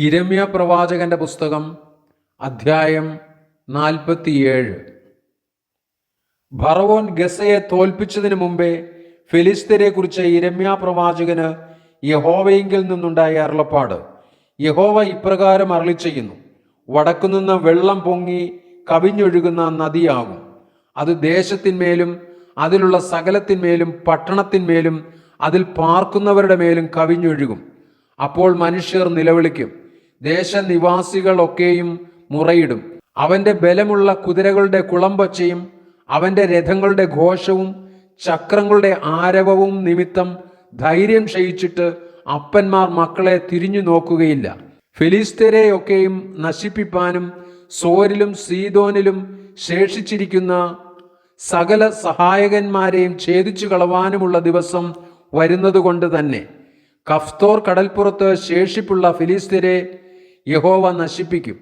ഇരമ്യ പ്രവാചകന്റെ പുസ്തകം അധ്യായം നാൽപ്പത്തിയേഴ്. ഭറവോൻ ഗസയെ തോൽപ്പിച്ചതിനു മുമ്പേ ഫിലിസ്തരെ കുറിച്ച് ഇരമ്യ പ്രവാചകന് യഹോവയെങ്കിൽ നിന്നുണ്ടായ അരുളപ്പാട്. യഹോവ ഇപ്രകാരം അരളി ചെയ്യുന്നു വടക്കുനിന്ന് വെള്ളം പൊങ്ങി കവിഞ്ഞൊഴുകുന്ന നദിയാകും. അത് ദേശത്തിന്മേലും അതിലുള്ള സകലത്തിന്മേലും പട്ടണത്തിന്മേലും അതിൽ പാർക്കുന്നവരുടെ മേലും കവിഞ്ഞൊഴുകും. അപ്പോൾ മനുഷ്യർ നിലവിളിക്കും ദേശനിവാസികളൊക്കെയും മുറയിടും. അവന്റെ ബലമുള്ള കുതിരകളുടെ കുളമ്പച്ചയും അവന്റെ രഥങ്ങളുടെ ഘോഷവും ചക്രങ്ങളുടെ ആരവവും നിമിത്തം ധൈര്യം ക്ഷയിച്ചിട്ട് അപ്പന്മാർ മക്കളെ തിരിഞ്ഞു നോക്കുകയില്ല. ഫിലിസ്തരെയൊക്കെയും നശിപ്പിപ്പാനും സോരിലും സീതോനിലും ശേഷിച്ചിരിക്കുന്ന സകല സഹായകന്മാരെയും ഛേദിച്ചു കളവാനുമുള്ള ദിവസം വരുന്നതുകൊണ്ട് തന്നെ. കഫ്തോർ കടൽപ്പുറത്ത് ശേഷിപ്പുള്ള ഫിലിസ്തരെ യഹോവ നശിപ്പിക്കും.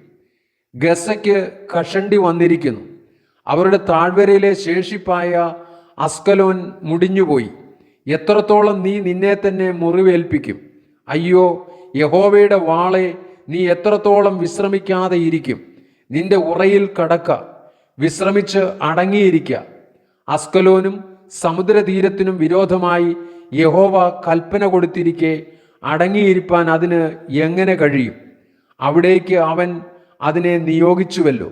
ഗസയ്ക്ക് കഷണ്ടി വന്നിരിക്കുന്നു. അവരുടെ താഴ്വരയിലെ ശേഷിപ്പായ അസ്കലോൻ മുടിഞ്ഞുപോയി. എത്രത്തോളം നീ നിന്നെ തന്നെ മുറിവേൽപ്പിക്കും? അയ്യോ യഹോവയുടെ വാളെ നീ എത്രത്തോളം വിശ്രമിക്കാതെ ഇരിക്കും? നിന്റെ ഉറയിൽ കടക്ക വിശ്രമിച്ച് അടങ്ങിയിരിക്ക. അസ്കലോനും സമുദ്രതീരത്തിനും വിരോധമായി യഹോവ കൽപ്പന കൊടുത്തിരിക്കെ അടങ്ങിയിരിപ്പാൻ അതിന് എങ്ങനെ കഴിയും? അവിടേക്ക് അവൻ അതിനെ നിയോഗിച്ചുവല്ലോ.